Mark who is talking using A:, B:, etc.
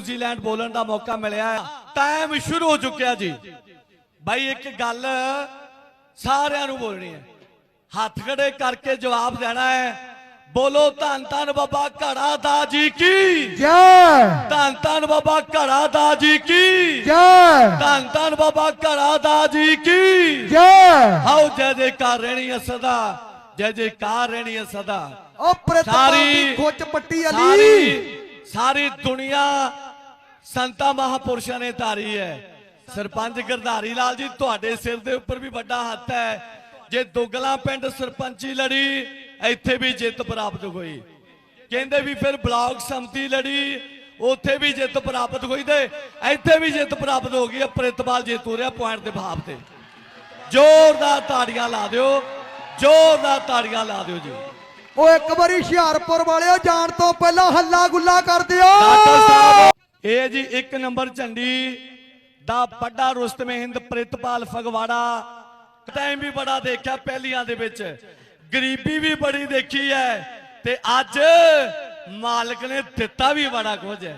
A: New Zealand ਬੋਲਣ ਦਾ ਮੌਕਾ ਮਿਲਿਆ ਟਾਈਮ ਸ਼ੁਰੂ ਹੋ ਚੁੱਕਿਆ ਜੀ। ਬਾਈ ਇੱਕ ਗੱਲ ਸਾਰਿਆਂ ਨੂੰ ਬੋਲਣੀ ਹੈ। ਹੱਥ ਖੜੇ ਕਰਕੇ ਜਵਾਬ ਦੇਣਾ ਹੈ। ਬੋਲੋ ਧੰਨ ਧੰਨ ਬਾਬਾ ਘੜਾ ਦਾ ਜੀ ਕੀ?
B: ਜੈ।
A: ਧੰਨ ਧੰਨ ਬਾਬਾ ਘੜਾ ਦਾ ਜੀ ਕੀ?
B: ਜੈ।
A: ਧੰਨ ਧੰਨ ਬਾਬਾ ਘੜਾ ਦਾ ਜੀ ਕੀ?
B: ਜੈ।
A: ਹਾਉ ਜੈ ਜੈਕਾਰ ਰਹਿਣੀ ਹੈ ਸਦਾ। ਜੈ ਜੈਕਾਰ ਰਹਿਣੀ ਹੈ ਸਦਾ।
B: ਉਹ
A: ਸਾਰੀ
B: ਖੁੱਚ ਪੱਟੀ ਅਲੀ
A: ਸਾਰੀ ਦੁਨੀਆ ਸੰਤਾ ਮਹਾਪੁਰਸ਼ਾਂ ਨੇ ਧਾਰੀ ਹੈ। ਸਰਪੰਚ ਗਰਧਾਰੀ ਲਾਲ ਜੀ ਤੁਹਾਡੇ ਸਿਰ ਦੇ ਉੱਪਰ ਵੀ ਵੱਡਾ ਹੱਥ ਹੈ। ਜੇ ਦੁਗਲਾ ਪਿੰਡ ਸਰਪੰਚੀ ਲੜੀ ਇੱਥੇ ਵੀ ਜਿੱਤ ਪ੍ਰਾਪਤ ਹੋਈ। ਕਹਿੰਦੇ ਵੀ ਫਿਰ ਬਲਾਕ ਸੰਮਤੀ ਲੜੀ ਉੱਥੇ ਵੀ ਜਿੱਤ ਪ੍ਰਾਪਤ ਹੋਈ ਤੇ ਇੱਥੇ ਵੀ ਜਿੱਤ ਪ੍ਰਾਪਤ ਹੋ ਗਈ ਹੈ। ਪ੍ਰਿਤਪਾਲ ਜੇਤੂ ਰਿਹਾ ਪੁਆਇੰਟ ਦੇ ਭਾਵ ਤੇ। ਜ਼ੋਰਦਾਰ ਤਾੜੀਆਂ ਲਾ ਦਿਓ ਜ਼ੋਰਦਾਰ ਤਾੜੀਆਂ ਲਾ ਦਿਓ ਜੀ।
B: ਉਹ ਇੱਕ ਵਾਰੀ ਹੁਸ਼ਿਆਰਪੁਰ ਵਾਲਿਓ ਜਾਣ ਤੋਂ ਪਹਿਲਾਂ ਹੱਲਾ ਗੁੱਲਾ ਕਰ ਦਿਓ।
A: ਡਾਕਟਰ ਸਾਹਿਬ ਇਹ ਜੀ ਇੱਕ ਨੰਬਰ ਝੰਡੀ ਦਾ ਵੱਡਾ ਰੁਸਤਮੇ ਹਿੰਦ ਪ੍ਰਿਤਪਾਲ ਫਗਵਾੜਾ। ਟਾਈਮ ਵੀ ਬੜਾ ਦੇਖਿਆ ਪਹਿਲੀਆਂ ਦੇ ਵਿੱਚ। ਗਰੀਬੀ ਵੀ ਬੜੀ ਦੇਖੀ ਹੈ ਤੇ ਅੱਜ ਮਾਲਕ ਨੇ ਦਿੱਤਾ ਵੀ ਬੜਾ ਕੁਝ ਹੈ।